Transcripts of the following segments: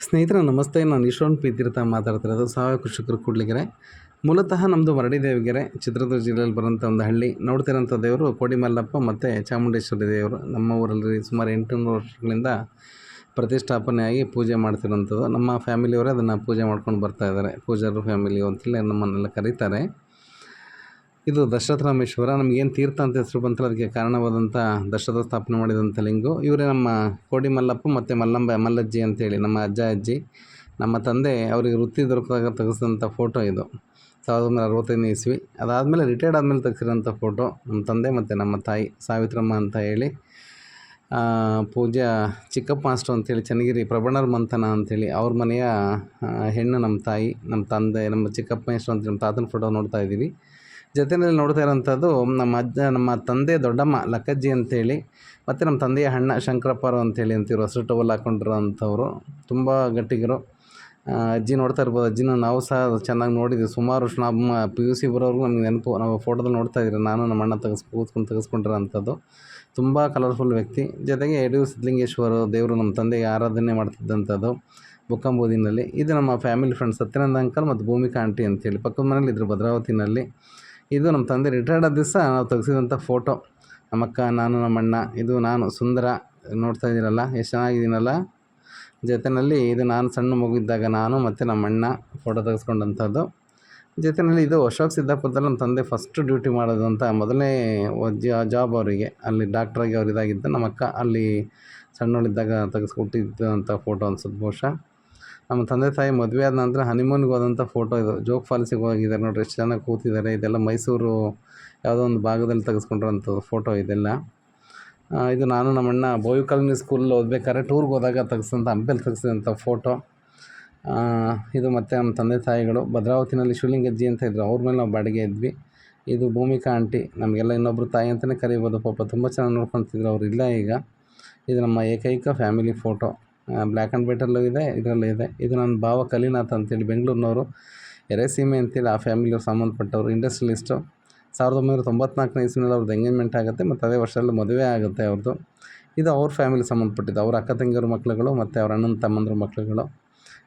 ಸ್ನೇಹಿತರೆ, ನಮಸ್ತೆ. ನಾನು ಯಶವಂತ್ ಪ್ರೀತಿರ್ಥ ತೀರ್ಥ ಮಾತಾಡ್ತಿರೋದು ಸಾವಯವ ಕೃಷಿಕರು ಕೂಡ್ಲಿಗೆರೆ. ಮೂಲತಃ ನಮ್ಮದು ಮರಡಿ ದೇವಿಗೆರೆ ಚಿತ್ರದುರ್ಗ ಜಿಲ್ಲೆಯಲ್ಲಿ ಬರುವಂಥ ಒಂದು ಹಳ್ಳಿ. ನೋಡ್ತಿರೋಂಥ ದೇವರು ಕೋಡಿಮಲ್ಲಪ್ಪ ಮತ್ತು ಚಾಮುಂಡೇಶ್ವರಿ ದೇವರು. ನಮ್ಮ ಊರಲ್ಲಿ ಸುಮಾರು ಎಂಟುನೂರು ವರ್ಷಗಳಿಂದ ಪ್ರತಿಷ್ಠಾಪನೆಯಾಗಿ ಪೂಜೆ ಮಾಡ್ತಿರೋಂಥದ್ದು. ನಮ್ಮ ಫ್ಯಾಮಿಲಿಯವರೇ ಅದನ್ನು ಪೂಜೆ ಮಾಡ್ಕೊಂಡು ಬರ್ತಾ ಇದ್ದಾರೆ. ಪೂಜಾರು ಫ್ಯಾಮಿಲಿ ಅಂತಲೇ ನಮ್ಮನ್ನೆಲ್ಲ ಕರೀತಾರೆ. ಇದು ದಶರಥ ರಾಮೇಶ್ವರ ನಮಗೇನು ತೀರ್ಥ ಅಂತ ಹೆಸರು ಬಂತಲ್ಲ ಅದಕ್ಕೆ ಕಾರಣವಾದಂಥ ದಶರಥ ಸ್ಥಾಪನೆ ಮಾಡಿದಂಥ ಲಿಂಗು. ಇವರೇ ನಮ್ಮ ಕೋಡಿ ಮಲ್ಲಪ್ಪ ಮತ್ತು ಮಲ್ಲಂಬ, ಮಲ್ಲಜ್ಜಿ ಅಂತೇಳಿ, ನಮ್ಮ ಅಜ್ಜ ಅಜ್ಜಿ, ನಮ್ಮ ತಂದೆ ಅವರಿಗೆ ವೃತ್ತಿ ದೊರಕಿದಾಗ ತೆಗೆಸಿದಂಥ ಫೋಟೋ ಇದು, ಸಾವಿರದ ಒಂಬೈನೂರ ಅರವತ್ತೈದನೇ ಇಸ್ವಿ. ಅದಾದಮೇಲೆ ರಿಟೈರ್ಡ್ ಆದಮೇಲೆ ತೆಗೆಸಿರೋಂಥ ಫೋಟೋ ನಮ್ಮ ತಂದೆ ಮತ್ತು ನಮ್ಮ ತಾಯಿ ಸಾವಿತ್ರಮ್ಮ ಅಂತ ಹೇಳಿ. ಪೂಜಾ ಚಿಕ್ಕಪ್ಪ ಮಾಸ್ಟ್ರು ಅಂತೇಳಿ, ಚನ್ನಗಿರಿ ಪ್ರಬಣರ್ ಮಂಥನ ಅಂತೇಳಿ, ಅವ್ರ ಮನೆಯ ಹೆಣ್ಣು ನಮ್ಮ ತಾಯಿ, ನಮ್ಮ ತಂದೆ, ನಮ್ಮ ಚಿಕ್ಕಪ್ಪ ಮಾಸ್ಟ್ರು ಅಂತ ನಮ್ಮ ತಾತನ ಫೋಟೋ ನೋಡ್ತಾ ಇದ್ದೀವಿ. ಜೊತೆಯಲ್ಲಿ ನೋಡ್ತಾ ಇರೋಂಥದ್ದು ನಮ್ಮ ಅಜ್ಜ, ನಮ್ಮ ತಂದೆ ದೊಡ್ಡಮ್ಮ ಲಕ್ಕಜ್ಜಿ ಅಂತೇಳಿ, ಮತ್ತು ನಮ್ಮ ತಂದೆಯ ಅಣ್ಣ ಶಂಕರಪ್ಪರು ಅಂತೇಳಿ ಅಂತಿರು ಹಸಿರು ಟವಲ್ ಹಾಕ್ಕೊಂಡಿರೋ ಅಂಥವ್ರು ತುಂಬ ಗಟ್ಟಿಗರು. ಅಜ್ಜಿ ನೋಡ್ತಾ ಇರ್ಬೋದು, ಅಜ್ಜಿನ ನಾವು ಸಹ ಚೆನ್ನಾಗಿ ನೋಡಿದ್ವಿ. ಸುಮಾರು ವರ್ಷ ನಮ್ಮ ಪಿ ಯು ಸಿ ಬರೋರ್ಗು ನಮಗೆ ನೆನಪು, ನಾವು ಫೋಟೋದಲ್ಲಿ ನೋಡ್ತಾ ಇದ್ದೀರಿ ನಾನು ನಮ್ಮ ಅಣ್ಣ ತೆಗೆಸ್, ಕೂತ್ಕೊಂಡು ತೆಗೆಸ್ಕೊಂಡಿರೋ ಅಂಥದ್ದು ತುಂಬ ಕಲರ್ಫುಲ್ ವ್ಯಕ್ತಿ. ಜೊತೆಗೆ ಯಡಿಯೂರು ಸಿದ್ಧಲಿಂಗೇಶ್ವರ ದೇವರು ನಮ್ಮ ತಂದೆಗೆ ಆರಾಧನೆ ಮಾಡ್ತಿದ್ದಂಥದ್ದು ಬುಕ್ಕಂಬೂದಿನಲ್ಲಿ. ಇದು ನಮ್ಮ ಫ್ಯಾಮಿಲಿ ಫ್ರೆಂಡ್ಸ್ ಸತ್ಯನಂದ ಅಂಕಲ್ ಮತ್ತು ಭೂಮಿಕಾ ಆಂಟಿ ಅಂತೇಳಿ. ಪಕ್ಕದ ಮನೇಲಿ ಇದ್ರು ಭದ್ರಾವತಿನಲ್ಲಿ. ಇದು ನಮ್ಮ ತಂದೆ ರಿಟೈರ್ಡ್ ಆದ ದಿವಸ ನಾವು ತೆಗೆಸಿದಂಥ ಫೋಟೋ ನಮ್ಮಕ್ಕ ನಾನು ನಮ್ಮಣ್ಣ ಇದು ನಾನು, ಸುಂದರ, ನೋಡ್ತಾ ಇದ್ದೀರಲ್ಲ, ಎಷ್ಟು ಚೆನ್ನಾಗಿದ್ದೀನಲ್ಲ? ಜೊತೆಯಲ್ಲಿ ಇದು ನಾನು ಸಣ್ಣ ಮಗು ಇದ್ದಾಗ ನಾನು ಮತ್ತು ನಮ್ಮ ಅಣ್ಣ ಫೋಟೋ ತೆಗೆಸ್ಕೊಂಡಂಥದ್ದು. ಜೊತೆಯಲ್ಲಿ ಇದು ಅಶೋಕ್ ಸಿದ್ದಾಪುರದಲ್ಲಿ ನಮ್ಮ ತಂದೆ ಫಸ್ಟ್ ಡ್ಯೂಟಿ ಮಾಡೋದು ಅಂತ ಮೊದಲನೇ ಜಾಬ್ ಅವರಿಗೆ, ಅಲ್ಲಿ ಡಾಕ್ಟ್ರಾಗಿ ಅವ್ರು ಇದಾಗಿದ್ದು ನಮ್ಮ ಅಲ್ಲಿ ಸಣ್ಣವಳಿದ್ದಾಗ ತೆಗೆಸ್ಕೊಟ್ಟಿದ್ದಂಥ ಫೋಟೋ ಅನ್ಸುತ್ತೆ ಬಹುಶಃ. ನಮ್ಮ ತಂದೆ ತಾಯಿ ಮದುವೆ ಆದ ನಂತರ ಹನಿಮೂನ್ಗೆ ಹೋದಂಥ ಫೋಟೋ ಇದು. ಜೋಗ್ ಫಾಲ್ಸಿಗೆ ಹೋಗಿದ್ದಾರೆ ನೋಡಿರಿ, ಎಷ್ಟು ಚೆನ್ನಾಗಿ ಕೂತಿದ್ದಾರೆ. ಇದೆಲ್ಲ ಮೈಸೂರು ಯಾವುದೋ ಒಂದು ಭಾಗದಲ್ಲಿ ತೆಗೆಸ್ಕೊಂಡಿರೋಂಥದ್ದು ಫೋಟೋ ಇದೆಲ್ಲ. ಇದು ನಾನು ನಮ್ಮಣ್ಣ ಬೋವಿ ಕಾಲೋನಿ ಸ್ಕೂಲಲ್ಲಿ ಓದಬೇಕಾದ್ರೆ ಟೂರ್ಗೆ ಹೋದಾಗ ತೆಗೆಸಿದಂಥ ಹಂಪೆಲ್ಲಿ ತೆಗೆಸಿದಂಥ ಫೋಟೋ ಇದು ಮತ್ತು ನಮ್ಮ ತಂದೆ ತಾಯಿಗಳು. ಭದ್ರಾವತಿನಲ್ಲಿ ಶಿವಲಿಂಗಜ್ಜಿ ಅಂತ ಇದ್ದರು ಅವ್ರ ಮೇಲೆ ನಾವು ಬಾಡಿಗೆ ಇದ್ವಿ. ಇದು ಭೂಮಿಕಾ ಆಂಟಿ ನಮಗೆಲ್ಲ ಇನ್ನೊಬ್ಬರು ತಾಯಿ ಅಂತಲೇ ಕರಿಬೋದು. ಪಾಪ ತುಂಬ ಚೆನ್ನಾಗಿ ನೋಡ್ಕೊತಿದ್ರು ಅವ್ರು. ಇಲ್ಲ ಈಗ. ಇದು ನಮ್ಮ ಏಕೈಕ ಫ್ಯಾಮಿಲಿ ಫೋಟೋ ಬ್ಲ್ಯಾಕ್ ಆ್ಯಂಡ್ ವೈಟಲ್ಲೂ ಇದೆ, ಇದರಲ್ಲೂ ಇದೆ. ಇದು ನನ್ನ ಭಾವ ಕಲಿನಾಥ್ ಅಂತೇಳಿ, ಬೆಂಗಳೂರಿನವರು. ಎರೆಸೀಮೆ ಅಂತೇಳಿ ಆ ಫ್ಯಾಮಿಲಿಯವ್ರು ಸಂಬಂಧಪಟ್ಟವರು ಇಂಡಸ್ಟ್ರಿಯಲಿಸ್ಟು ಸಾವಿರದ ಒಂಬೈನೂರ ತೊಂಬತ್ನಾಲ್ಕನೇ ಇಸ್ವಿನಲ್ಲಿ ಅವ್ರದ್ದು ಎಂಗೇಜ್ಮೆಂಟ್ ಆಗುತ್ತೆ, ಮತ್ತು ಅದೇ ವರ್ಷದಲ್ಲಿ ಮದುವೆ ಆಗುತ್ತೆ ಅವ್ರದ್ದು ಇದು ಅವ್ರ ಫ್ಯಾಮಿಲಿ ಸಂಬಂಧಪಟ್ಟಿದ್ದು, ಅವ್ರ ಅಕ್ಕ ತಂಗಿಯವ್ರ ಮಕ್ಕಳುಗಳು ಮತ್ತು ಅವ್ರ ಅಣ್ಣನ ತಮ್ಮಂದ್ರ ಮಕ್ಳುಗಳು.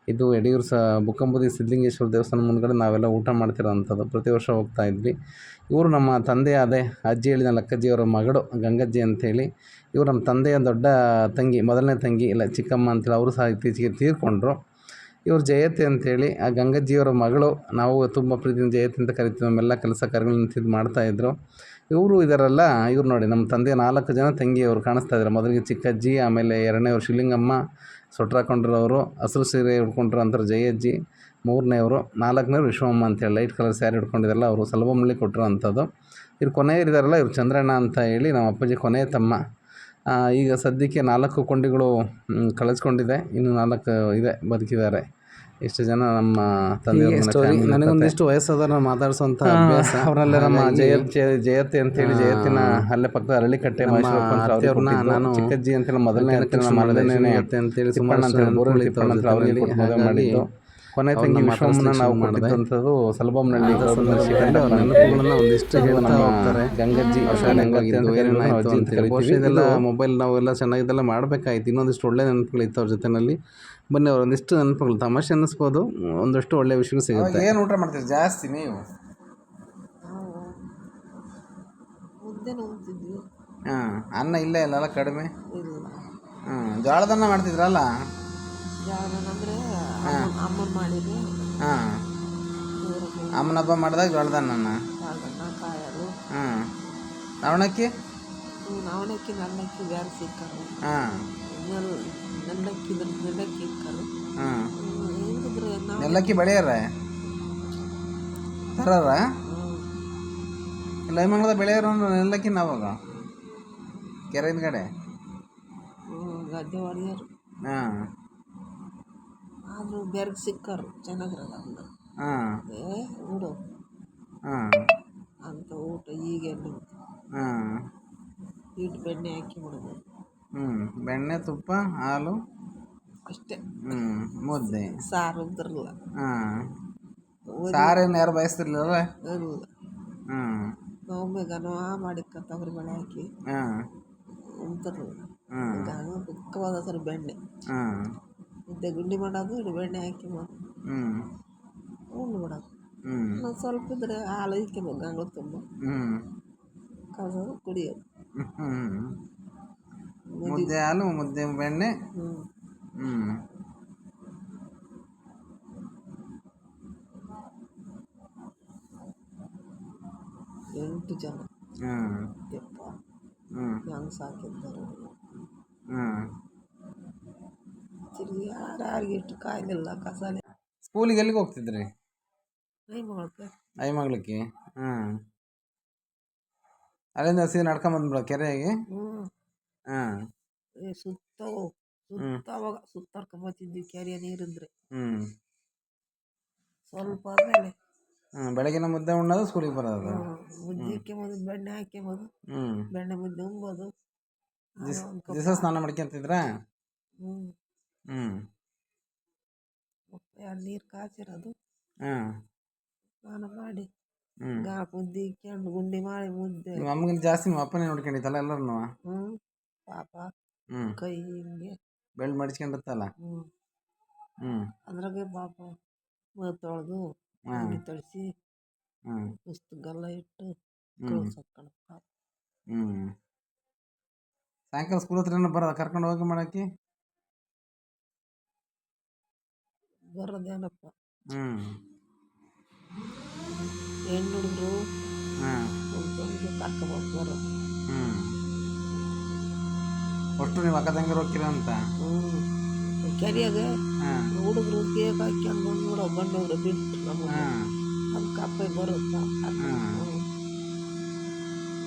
ಇದು ಯಡಿಯೂರು ಸಹ ಬುಕ್ಕಂಬುದಿ ಸಿದ್ಧಲಿಂಗೇಶ್ವರ ದೇವಸ್ಥಾನ ಮುಂದ್ಗಡೆ ನಾವೆಲ್ಲ ಊಟ ಮಾಡ್ತಿರೋವಂಥದ್ದು. ಪ್ರತಿ ವರ್ಷ ಹೋಗ್ತಾ ಇದ್ವಿ. ಇವರು ನಮ್ಮ ತಂದೆ ಅದೇ ಅಜ್ಜಿ ಹೇಳಿದ ಲಕ್ಕಜ್ಜಿಯವರ ಮಗಳು ಗಂಗಜ್ಜಿ ಅಂಥೇಳಿ. ಇವರು ನಮ್ಮ ತಂದೆಯ ದೊಡ್ಡ ತಂಗಿ, ಮೊದಲನೇ ತಂಗಿ, ಇಲ್ಲ ಚಿಕ್ಕಮ್ಮ ಅಂತೇಳಿ ಅವರು ಸಹ ಇತ್ತೀಚೆಗೆ ತೀರ್ಕೊಂಡ್ರು. ಇವರು ಜಯತಿ ಅಂಥೇಳಿ ಆ ಗಂಗಜ್ಜಿಯವರ ಮಗಳು, ನಾವು ತುಂಬ ಪ್ರೀತಿಯಿಂದ ಜಯತಿ ಅಂತ ಕರಿತೀವಿ, ನಮ್ಮೆಲ್ಲ ಕೆಲಸ ಕಾರ್ಯಗಳು ನಿಂತಿದ್ದು ಮಾಡ್ತಾಯಿದ್ರು ಇವರು ಇದರಲ್ಲ, ಇವ್ರು ನೋಡಿ ನಮ್ಮ ತಂದೆ ನಾಲ್ಕು ಜನ ತಂಗಿಯವರು ಕಾಣಿಸ್ತಾ ಇದ್ದಾರೆ ಮೊದಲಿಗೆ ಚಿಕ್ಕಜ್ಜಿ, ಆಮೇಲೆ ಎರಡನೇವ್ರು ಶಿವಲಿಂಗಮ್ಮ ಸೊಟ್ರ ಹಾಕೊಂಡಿರೋರು ಹಸಿರು ಸೀರೆ ಉಟ್ಕೊಂಡಿರೋ ಅಂತಾರೆ ಜಯಜ್ಜಿ, ಮೂರನೇವರು, ನಾಲ್ಕನೇವ್ರು ವಿಶ್ವಮ್ಮ ಅಂತೇಳಿ ಲೈಟ್ ಕಲರ್ ಸ್ಯಾರಿ ಉಟ್ಕೊಂಡಿದ್ದಾರಲ್ಲ ಅವರು ಸಲಭಮಳ್ಳಿ ಕೊಟ್ಟರು ಅಂಥದ್ದು. ಇವ್ರು ಕೊನೆಯರಿದಾರಲ್ಲ ಇವ್ರು ಚಂದ್ರಣ್ಣ ಅಂತ ಹೇಳಿ ನಮ್ಮ ಅಪ್ಪಾಜಿ ಕೊನೆಯ ತಮ್ಮ. ಈಗ ಸದ್ಯಕ್ಕೆ ನಾಲ್ಕು ಕೊಂಡಿಗಳು ಕಳಿಸ್ಕೊಂಡಿದೆ ಇನ್ನು ನಾಲ್ಕು ಇದೆ, ಬದುಕಿದ್ದಾರೆ. ಇಷ್ಟು ಜನ ನಮ್ಮ ತಂದೆ ನನಗೊಂದಿಷ್ಟು ವಯಸ್ಸಾದ ಮಾತಾಡಿಸುವಂತ ಅಭ್ಯಾಸ. ಅವರಲ್ಲೇ ನಮ್ಮ ಜಯತ್ ಜಯತಿ ಅಂತ ಹೇಳಿ ಜಯತಿನ ಅಲ್ಲೇ ಪಕ್ಕದ ಅರಳಿ ಕಟ್ಟೆ ನಾನು ಚಿಕ್ಕಜ್ಜಿ ಅಂತೇಳಿ ಮೊದಲನೇ ಅತ್ತೆ ನಮ್ಮ ಮೊದಲನೇ ಅತ್ತೆ ಅಂತೇಳಿ ಸುಮ್ಮಣ್ಣ ಅಂತೇಳಿ ಬೋರಲ್ಲಿ ತಿಪ್ಪಣ್ಣ ಅಂತ ಅವರಿಗೆ ಕೊಟ್ಟು ಮದುವೆ ಮಾಡಿದ್ದು. ಕೊನೆ ತಂಗಿ ವಿಶ್ವಮ್ಮನ ನಾವು ಮಾಡಿದಂಥದ್ದು ಸಲಭಂನಳ್ಳಿ ಸಂದರ್ಶಿಕೊಂಡು ಅವ್ರ ಒಂದಿಷ್ಟು ಹೇಳ್ತಾ ಹೋಗ್ತಾರೆ ಗಂಗಜ್ಜಿ ಅಂತ ಕರಿತೀವಿ ಇದೆಲ್ಲ ಮೊಬೈಲ್ ನಾವೆಲ್ಲ ಚೆನ್ನಾಗಿದೆಲ್ಲ ಮಾಡಬೇಕಾಯ್ತು. ಇನ್ನೊಂದಿಷ್ಟು ಒಳ್ಳೆ ನೆನಪುಗಳು ಇತ್ತು ಅವ್ರ ಜೊತೆನಲ್ಲಿ. ಬನ್ನಿ ಅವ್ರ ಒಂದಿಷ್ಟು ನೆನಪುಗಳು ತಮಾಷೆ ಅನ್ನಿಸ್ಬೋದು. ಒಂದಷ್ಟು ಒಳ್ಳೆ ವಿಷಯಗಳು ಸಿಗುತ್ತೆ. ಏನು ಊಟ ಮಾಡ್ತೀರಿ ಜಾಸ್ತಿ ನೀವು? ಹಾಂ ಅನ್ನ ಇಲ್ಲೇ ಇಲ್ಲಲ್ಲ ಕಡಿಮೆ? ಇಲ್ಲ. ಹಾಂ ಜೋಳದನ್ನ ಮಾಡ್ತಿದ್ರಲ್ಲ? ಯಾವ್ದಂದ್ರೆ ಅಮ್ಮನ ಮಾಡಿದ್ರೆ ಹಾಂ. ಅಮ್ಮನ ಹಬ್ಬ ಮಾಡಿದಾಗ ಜೋಳದನ್ನ ಕಾಳನ್ನ ಕಾಯಲು. ಹಾಂ. ನವಣಕ್ಕಿ ನವಣಕ್ಕಿ ನನ್ನಕ್ಕಿ ಬೇರೆ ಸಿಕ್ಕರು. ಹಾಂ. ನೆಲ್ ನೆಲ್ಲಕ್ಕಿ ನೆಲ್ಲಕ್ಕಿ ಇಕ್ಕರು ಹಾಂ. ಹೆಂಗಿದ್ರೆ ನೆಲ್ಲಕ್ಕಿ ಬೆಳೆಯರ? ತರಾರ? ಲೈಮಂಗಲದ ಬೆಳೆಯೋರು ಅಂದ್ರೆ ನೆಲ್ಲಕ್ಕಿ ನಾವಾಗ? ಕೆರೆ ಹಿಂದ್ಗಡೆ ಗದ್ದೆ ಹೊಡೆಯೋರು ಹಾಂ. ಆದರೂ ಬೆರ್ಗ್ ಸಿಕ್ಕರು ಚೆನ್ನಾಗಿರಲ್ಲ ಹಾಂ. ಏ ಬಿಡು ಹಾಂ. ಅಂತ ಊಟ ಈಗೆಲ್ಲ ಹಾಂ. ಹಿಟ್ಟು ಬೆಣ್ಣೆ ಹಾಕಿ ಬಿಡೋದು ಹ್ಞೂ ಬೆಣ್ಣೆ ತುಪ್ಪ ಹಾಲು. ಅಷ್ಟೇ. ಹ್ಞೂ ಮುದ್ದೆ. ಸಾರು ಇದ್ರಲ್ಲ ಹಾಂ. ಸಾರೇನು ಯಾರು ಬಯಸ್ತಿರ್ಲಿಲ್ಲ? ಇಲ್ಲ. ಹ್ಞೂ ಒಮ್ಮೆಗನೋ ಮಾಡಿಕ್ಕ ತೊಗರಿ ಬೇಳೆ ಹಾಕಿ. ಹಾಂ. ಉಂತಾರಲ್ಲ ಹ್ಞೂ ಸರಿ ಬೆಣ್ಣೆ. ಹಾಂ ಇದ್ದ ಗುಂಡಿ ಮಾಡೋದು ಇಡು ಬೆಣ್ಣೆ ಹಾಕಿ ಮಾಡೋದು. ಹ್ಞೂ ಉಂಡು ಬಿಡೋದು ಹ್ಞೂ ಇನ್ನೊಂದು ಸ್ವಲ್ಪ ಇದ್ರೆ ಹಾಲು ಇಕ್ಕೋಬೇಕು ಗಂಗಳು ತುಂಬ. ಹ್ಞೂ ಕಸೋದು ಕುಡಿಯೋದು. ಹ್ಞೂ ಮುದ್ದೆ ಹಾಲು ಮುದ್ದೆ ಬೆಣ್ಣೆ. ಹ್ಞೂ ಹ್ಞೂ ಎಂಟು ಜನ. ಹ್ಞೂ ಯಪ್ಪ. ಹ್ಞೂ ಹೆಂಗೆ ಸಾಕಿದ್ದಾರೆ ಹ್ಞೂ ತಿರುಗಿ ಯಾರ್ಯಾರಿಗೆ ಇಷ್ಟು ಕಾಯಲಿಲ್ಲ ಕಸಾಲೆ ಸ್ಕೂಲಿಗೆ ಎಲ್ಲಿಗೆ ಹೋಗ್ತಿದ್ರಿ? ಕೈ ಐಮಗಳಕ್ಕೆ ಹಾಂ. ಅಲ್ಲಿಂದ ಸೀದಾ ನಡ್ಕೊಂಬಂದ್ಬಿಡ ಕೆರೆಗೆ? ಹ್ಞೂ ಹಾಂ. ಸುತ್ತ ಸುತ್ತ ಅವಾಗ ಸುತ್ತಾಡ್ಕೊಂಬತ್ತಿದ್ವಿ ಕೆರೆಯ ನೀರಿದ್ರೆ. ಹ್ಞೂ ಸ್ವಲ್ಪ ಆದ್ಮೇಲೆ. ಹ್ಞೂ ಬೆಳಗಿನ ಮುದ್ದೆ ಉಣ್ಣೋದು ಸ್ಕೂಲಿಗೆ ಬರೋದು. ಹ್ಮ್, ಮುದ್ದೆ ಹಾಕ್ಯಂಬೋದು ಬೆಣ್ಣೆ ಹಾಕ್ಯಂಬೋದು ಹ್ಞೂ ಬೆಣ್ಣೆ ಮುದ್ದೆ ಉಂಬೋದು. ದಿವಸ ಸ್ನಾನ ಮಾಡ್ಕೊಂತಿದ್ರಾ? ಹ್ಞೂ ಹ್ಞೂ ಎರಡು ನೀರು ಕಾಸಿರೋದು. ಹಾಂ. ಸ್ನಾನ ಮಾಡಿ. ಹ್ಞೂ ಗಾ ಮುದ್ದೆ ಇಕ್ಕೊಂಡು ಗುಂಡಿ ಮಾಡಿ ಮುದ್ದೆ. ನಿಮ್ಮ ಅಮ್ಮಗಿಂತ ಜಾಸ್ತಿ ನಿಮ್ಮ ಅಪ್ಪನೇ ನೋಡ್ಕೊಂಡಿದ್ದಲ್ಲ ಎಲ್ಲರೂ ಹ್ಞೂ ಪಾಪ. ಹ್ಞೂ ಕೈ ಹಿಂಗೆ. ಬೆಳ್ಳು ಮಡಿಸ್ಕೊಂಡಿರ್ತಲ್ಲ? ಹ್ಞೂ ಹ್ಞೂ ಅದ್ರಾಗೆ ಪಾಪ ಮೈ ತೊಳೆದು ಹಾಂ. ಅಂಗಿ ತಳಿಸಿ ಹ್ಞೂ ಪುಸ್ತಕಲ್ಲ ಇಟ್ಟು ಹ್ಞೂ ಕಳ್ಸಕ್ಕಣ ಪಾಪ. ಹ್ಞೂ ಸಾಯಂಕಾಲ ಸ್ಕೂಲ್ ಹತ್ರನೇ ಬರೋದ? ಕರ್ಕೊಂಡು ಹೋಗಿ ಮಾಡೋಕ್ಕೆ? ಬರೋದೇನಪ್ಪ ಹ್ಞೂ ಹೆಣ್ಣು ಹುಡುಗರು ಹಾಂ. ಹ್ಞೂ ಒಟ್ಟು ನೀವು ಅಕ್ಕ ತಂಗಿರು ಹೋಗ್ತೀರ ಅಂತ? ಹ್ಞೂ ಕೆರೆಯಾಗ ಹಾಂ. ಹುಡುಗರು ಕೇಕ್ ಹಾಕ್ಯಂಡು ಬಂದ್ಬಿಡೋ ಗಂಡವ್ರು ಬಿಟ್ಟು ನಮಗೆ. ಹಾಂ. ಅದು ಕಪ್ಪೆ ಬರುತ್ತೆ ಹಾಂ.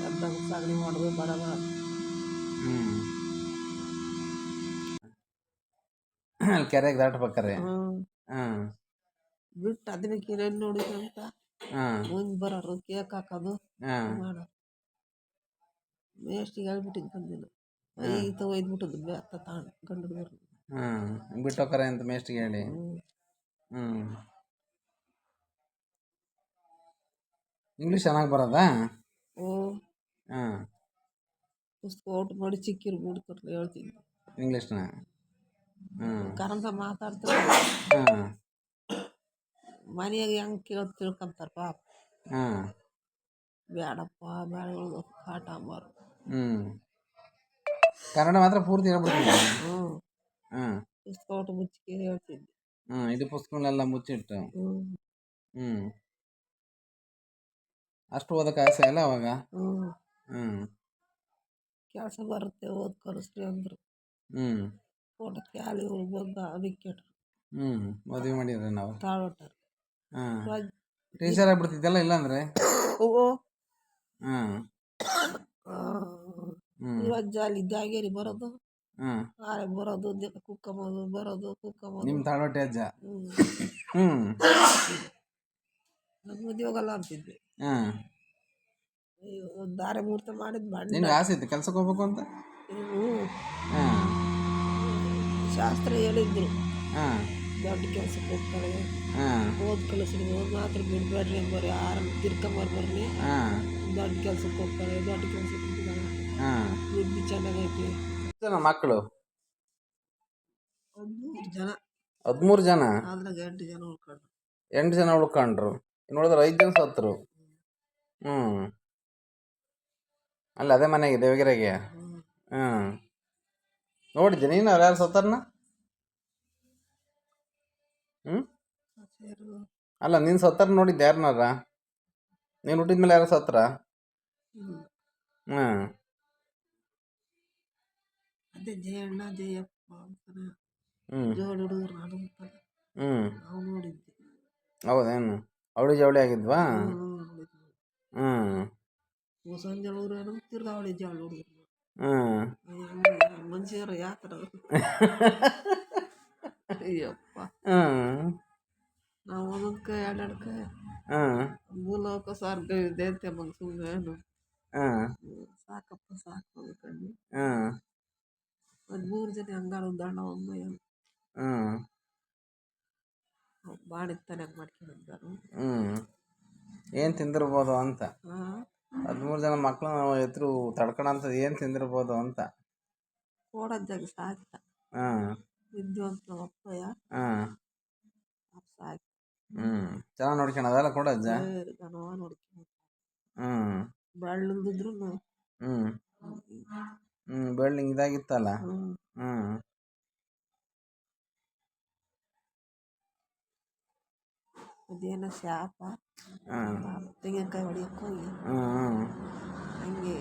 ಗದ್ದಾಗ ಸಗಣಿ ಮಾಡೋದು ಹ್ಞೂ ಅಲ್ಲಿ ಕೆರೆಗೆ ದಾಟ್ಬೇಕಾರೆ. ಹ್ಞೂ ಹಾಂ. ಬಿಟ್ಟು ಅದನ್ನ ಕಿರಣ್ ಅಂತ ಹಾಂ. ಮುಂದೆ ಬರೋರು ಕೇಕ್ ಹಾಕೋದು? ಹಾಂ. ಮಾಡೋರು ಮೇಷ್ಟಿಗೆ ಹೇಳ್ಬಿಟ್ಟಿದ್ದು ಬಂದಿಲ್ಲ. ಈತ ಒಯ್ದ್ಬಿಟ್ಟದ್ದು ಬೆತ್ತ ತಾಣ ಗಂಡು ಹುಡುಗರು ಹಾಂ. ಬಿಟ್ಟೋಕರ ಅಂತ ಮೇಷ್ಟಿಗೆ ಹೇಳಿ. ಹ್ಞೂ ಇಂಗ್ಲೀಷ್ ಚೆನ್ನಾಗಿ ಬರೋದಾ? ಓ. ಹಾಂ. ಪುಸ್ತಕ ಔಟ್ ಮಾಡಿ ಚಿಕ್ಕಿರು ಬಿಡ್ತಾರೆ ಹೇಳ್ತೀನಿ. ಇಂಗ್ಲೀಷ್ನ ಕರಂತ ಮಾತಾಡ್ತಾರೆ. ಹಾಂ ಮನೆಯಾಗ ಹೆಂಗೆ ಕೇಳಿ ತಿಳ್ಕೊಂತಾರ ಪಾಪ. ಹಾಂ ಬೇಡಪ್ಪ ಬೇಡ ಕಾಟ ಹ್ಞೂ ಕನ್ನಡ ಮಾತ್ರ ಪೂರ್ತಿ ಹೇಳ್ಬಿಡ್ತೀನಿ ಹ್ಞೂ ಪುಸ್ತಕ ಮುಚ್ಚಿ ಕೇಳಿ ಹೇಳ್ತಿದ್ದೆ. ಹ್ಞೂ ಇದು ಪುಸ್ತಕಗಳೆಲ್ಲ ಮುಚ್ಚಿಟ್ಟು. ಹ್ಞೂ ಹ್ಞೂ ಅಷ್ಟು ಓದೋಕೆ ಆಸೆ ಇಲ್ಲ ಅವಾಗ. ಹ್ಞೂ ಹ್ಞೂ ಕೆಲಸ ಬರುತ್ತೆ ಓದ್ ಕಲಿಸ್ರಿ ಅಂದರು. ಹ್ಞೂ ಫೋಟೋ ಅಲ್ಲಿ ಬಂದು ಅದಕ್ಕೆ ಹ್ಞೂ ಮದುವೆ ಮಾಡಿದ್ರೆ ನಾವು. ತಾಳೋಟಾರ ಹಾಂ. ಟೀಚರ್ ಆಗ್ಬಿಡ್ತಿದ್ದಲ್ಲ ಇಲ್ಲಾಂದ್ರೆ? ಓ ಹಾಂ. ಹ್ಞೂ ಇವತ್ತು ಅಲ್ಲಿ ಜಾಗೇರಿ ಬರೋದು. ಹಾಂ ನಾಳೆ ಬರೋದು ಕುಕ್ಕಂಬೋದು ಬರೋದು ಕುಕ್ಕಂಬೋದು ನಿಮ್ಮ ತಾಳೋಟೆ ಅಜ್ಜ. ಹ್ಞೂ ಹ್ಞೂ ನಮ್ಮ ಮದುವೆ ಹೋಗಲ್ಲ ಅಂತಿದ್ದೆ. ಹಾಂ. ದಾರೆ ಮುಹೂರ್ತ ಮಾಡಿದ್ ಮಾಡಿ ನಿನ್ಗೆ ಆಸೆ ಇತ್ತು ಕೆಲ್ಸಕ್ಕೆ ಹೋಗ್ಬೇಕು ಅಂತ? ಹ್ಞೂ ಹಾಂ. ಶಾಸ್ತ್ರ ಹೇಳಿದ್ರು. ಹಾಂ. ದೊಡ್ಡ ಕೆಲ್ಸಕ್ಕೆ ಹೋಗ್ತಾಳೆ ಹಾಂ. ಓದ್ ಕಳಿಸ್ರಿ ಓದ್ ಮಾತ್ರ ಬಿಡ್ಬೇಡ್ರಿ ಬರ್ರಿ ಆರ ತಿರ್ಕೊಂಬರ್ ಬರ್ರಿ ದೊಡ್ಡ ಕೆಲಸಕ್ಕೆ ಹೋಗ್ತಾಳೆ ದೊಡ್ಡ ಕೆಲಸಕ್ಕೆ ಹೋಗ್ತಾಳೆ ಹಾಂ. ಬುದ್ಧಿ ಚೆನ್ನಾಗೈತಿ. ಜನ ಮಕ್ಕಳು ಹದಿಮೂರು ಜನ. ಹದಿಮೂರು ಜನ? ಅದ್ರಾಗ ಎಂಟು ಜನ ಉಳ್ಕೊಂಡ್ರು. ಎಂಟು ಜನ ಉಳ್ಕೊಂಡ್ರು. ಉಳಿದ್ರೆ ಐದು ಜನ ಸತ್ತರು. ಹ್ಞೂ ಅಲ್ಲ ಅದೇ ಮನೆಗೆ ದೇವಗಿರಿಗೆ ಹ್ಞೂ ನೋಡಿದ್ದೆ ನೀನು ಅವ್ರು ಯಾರು ಸತ್ತಾರನ? ಹ್ಞೂ ಅಲ್ಲ ನೀನು ಸತ್ತಾರ ನೋಡಿದ್ದೆ ಯಾರನ್ನಾರ ನೀನು ಹುಟ್ಟಿದ ಮೇಲೆ ಯಾರು ಸತ್ರ? ಹಾಂ. ಅದೇ ಜಯಣ್ಣ ಜಯಪ್ಪ ಅಂತಾರೆ ಜೋಡಿ ಹುಡುಗರು ಹ್ಞೂ ನಾವು ಹೌದೇನು? ಅವಳಿ ಜವಳಿ ಆಗಿದ್ವಾ? ಹ್ಞೂ ಸಂಜೆ ಹುಡುಗರು ಅವಳಿ ಹ್ಞೂ ಮನುಷ್ಯರು ಯಾವ ಥರ ಅಯ್ಯಪ್ಪ. ಹ್ಞೂ ನಾವು ಒಂದೊಂದ್ಕ ಎರಡೆರಡ್ಕ ಹ್ಞೂ ಮೂಲಕ ಸಾರ್ಗ ಇದೆ ಅಂತ ಮಗ ಸುಮ್ಮನೆ ಹ್ಞೂ ಸಾಕಪ್ಪ ಸಾಕು ಅನ್ಕೊಂಡು ಹ್ಞೂ ಒಂದು ಮೂರು ಜನ ಹಂಗಾರ ಒಂದು ಅಣ್ಣ ಒಮ್ಮ ಹ್ಞೂ ಬಾಣಿತ್ತಾನೆ ಹಂಗೆ ಮಾಡ್ಕೊಂಡಿದ್ದಾರು ಹ್ಞೂ ಏನು ತಿಂದಿರ್ಬೋದು ಅಂತ. ಹಾಂ. ಹದಿಮೂರು ಜನ ಮಕ್ಕಳು ನಾವು ಎದುರು ತಡ್ಕೊಳಂಥದ್ದು ಏನು ತಿಂದಿರ್ಬೋದು ಅಂತ. ಓಡೋದ್ ಜಾಗ ಸಾಕಿಲ್ಲ ಹಾಂ. ವಿದ್ವಂತ ನಮ್ಮ ಅಪ್ಪಯ್ಯ ಹಾಂ ಸಾಕಿ ಹ್ಞೂ ಚೆನ್ನಾಗಿ ನೋಡ್ಕೊಳದಲ್ಲ ಕೂಡ ಅಜ್ಜ ದನವ ನೋಡ್ಕೊಂಡು ಹ್ಞೂ ಬೆಳ್ಳಂದಿದ್ರು ಹ್ಞೂ ಹ್ಞೂ ಬೆಳ್ಳಿಂಗ್ ಇದಾಗಿತ್ತಲ್ಲ ಹ್ಞೂ ಹ್ಞೂ ಅದೇನೋ ಶಾಪ ಹಾಂ ತೆಂಗಿನಕಾಯಿ ಹೊಡಿಯಕ್ಕೆ ಹೋಗಿ ಹ್ಞೂ ಹ್ಞೂ ಹಂಗೆ